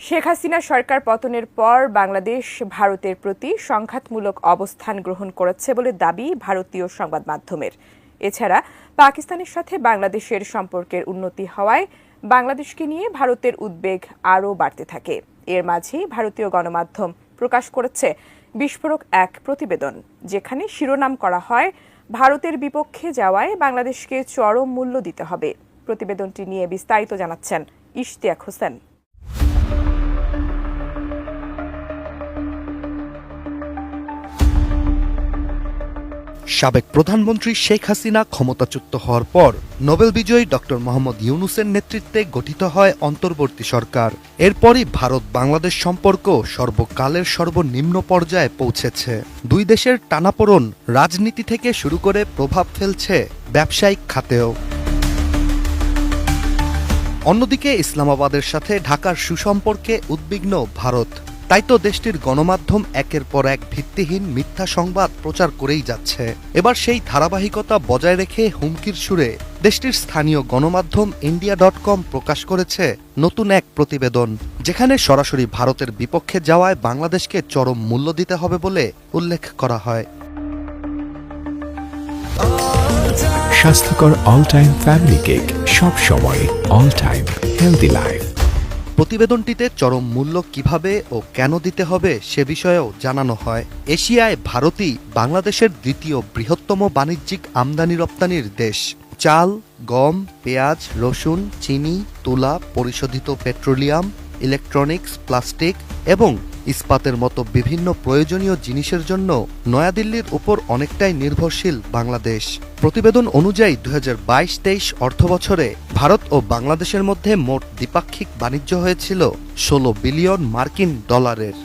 শেখ হাসিনা সরকার পতনের পর বাংলাদেশ ভারতের প্রতি সংঘাতমূলক অবস্থান গ্রহণ করেছে বলে দাবি ভারতীয় সংবাদ মাধ্যমের। এছাড়া পাকিস্তানের সাথে বাংলাদেশের সম্পর্কের উন্নতি হওয়ায় বাংলাদেশকে নিয়ে ভারতের উদ্বেগ আরও বাড়তে থাকে। এর মাঝেই ভারতীয় গণমাধ্যম প্রকাশ করেছে বিস্ফোরক এক প্রতিবেদন, যেখানে শিরোনাম করা হয়, ভারতের বিপক্ষে যাওয়ায় বাংলাদেশকে চরম মূল্য দিতে হবে। প্রতিবেদনটি নিয়ে বিস্তারিত জানাচ্ছেন ইশতিয়াক হোসেন। সাবেক প্রধানমন্ত্রী শেখ হাসিনা ক্ষমতাচ্যুত হওয়ার পর নোবেল বিজয়ী ডক্টর মোহাম্মদ ইউনুসের নেতৃত্বে গঠিত হয় অন্তর্বর্তী সরকার। এরপরই ভারত বাংলাদেশ সম্পর্ক সর্বকালের সর্বনিম্ন পর্যায়ে পৌঁছেছে। দুই দেশের টানাপোড়ন রাজনীতি থেকে শুরু করে প্রভাব ফেলছে ব্যবসায়িক খাতেও। অন্যদিকে ইসলামাবাদের সাথে ঢাকার সুসম্পর্কে উদ্বিগ্ন ভারত। তাই তো দেশটির গণমাধ্যম একের পর এক ভিত্তিহীন মিথ্যা সংবাদ প্রচার করেই যাচ্ছে। এবার সেই ধারাবাহিকতা বজায় রেখে হুমকির সুরে দেশটির স্থানীয় গণমাধ্যম ইন্ডিয়া ডট কম প্রকাশ করেছে নতুন এক প্রতিবেদন, যেখানে সরাসরি ভারতের বিপক্ষে যাওয়ায় বাংলাদেশকে চরম মূল্য দিতে হবে বলে উল্লেখ করা হয়। স্বাস্থ্যকর অল টাইম ফ্যামিলি কেক সব সময় অল টাইম হেলদি লাইফ প্রতিবেদনটিতে চরম মূল্য কীভাবে ও কেন দিতে হবে সে বিষয়েও জানানো হয়। এশিয়ায় ভারতই বাংলাদেশের দ্বিতীয় বৃহত্তম বাণিজ্যিক আমদানি রপ্তানির দেশ। চাল, গম, পেঁয়াজ, রসুন, চিনি, তুলা, পরিশোধিত পেট্রোলিয়াম, ইলেকট্রনিক্স, প্লাস্টিক এবং ইস্পাতের মতো বিভিন্ন প্রয়োজনীয় জিনিসের জন্য নয়াদিল্লির উপর অনেকটাই নির্ভরশীল বাংলাদেশ। প্রতিবেদন অনুযায়ী দু হাজার বাইশ তেইশ অর্থবছরে ভারত ও বাংলাদেশের মধ্যে মোট দ্বিপাক্ষিক বাণিজ্য হয়েছিল ষোলো বিলিয়ন মার্কিন ডলারের।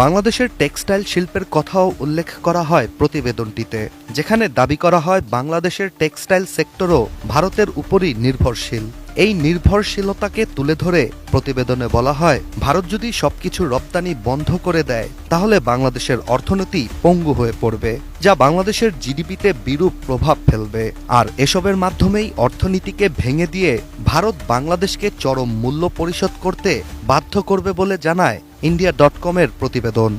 বাংলাদেশের টেক্সটাইল শিল্পের কথাও উল্লেখ করা হয় প্রতিবেদনটিতে, যেখানে দাবি করা হয় বাংলাদেশের টেক্সটাইল সেক্টরও ভারতের উপরই নির্ভরশীল। এই নির্ভরশীলতাকে তুলে ধরে প্রতিবেদনে বলা হয়, ভারত যদি সবকিছু রপ্তানি বন্ধ করে দেয়, তাহলে বাংলাদেশের অর্থনীতি পঙ্গু হয়ে পড়বে, যা বাংলাদেশের জিডিপিতে বিরূপ প্রভাব ফেলবে। আর এসবের মাধ্যমেই অর্থনীতিকে ভেঙে দিয়ে ভারত বাংলাদেশকে চরম মূল্য পরিশোধ করতে বাধ্য করবে বলে জানায় ইন্ডিয়া ডট কমের প্রতিবেদন।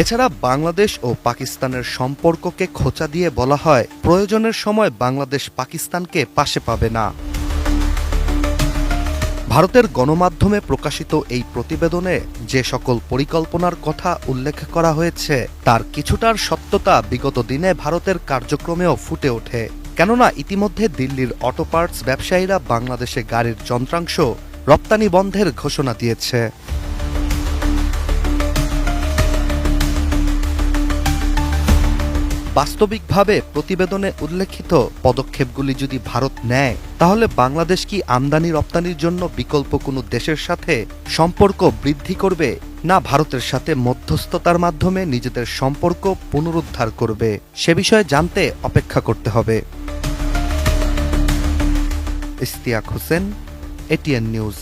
এছাড়া বাংলাদেশ ও পাকিস্তানের সম্পর্ককে খোঁচা দিয়ে বলা হয়, প্রয়োজনের সময় বাংলাদেশ পাকিস্তানকে পাশে পাবে না। ভারতের গণমাধ্যমে প্রকাশিত এই প্রতিবেদনে যে সকল পরিকল্পনার কথা উল্লেখ করা হয়েছে, তার কিছুটার সত্যতা বিগত দিনে ভারতের কার্যক্রমেও ফুটে ওঠে। কেননা ইতিমধ্যে দিল্লির অটো পার্টস ব্যবসায়ীরা বাংলাদেশে গাড়ির যন্ত্রাংশ রপ্তানি বন্ধের ঘোষণা দিয়েছে। বাস্তবিকভাবে প্রতিবেদনে উল্লেখিত পদক্ষেপগুলি যদি ভারত নেয়, তাহলে বাংলাদেশ কি আমদানি রপ্তানির জন্য বিকল্প কোনো দেশের সাথে সম্পর্ক বৃদ্ধি করবে, না ভারতের সাথে মধ্যস্থতার মাধ্যমে নিজেদের সম্পর্ক পুনরুদ্ধার করবে? সে বিষয়ে জানতে অপেক্ষা করতে হবে। Istiaque Hossain ATN news.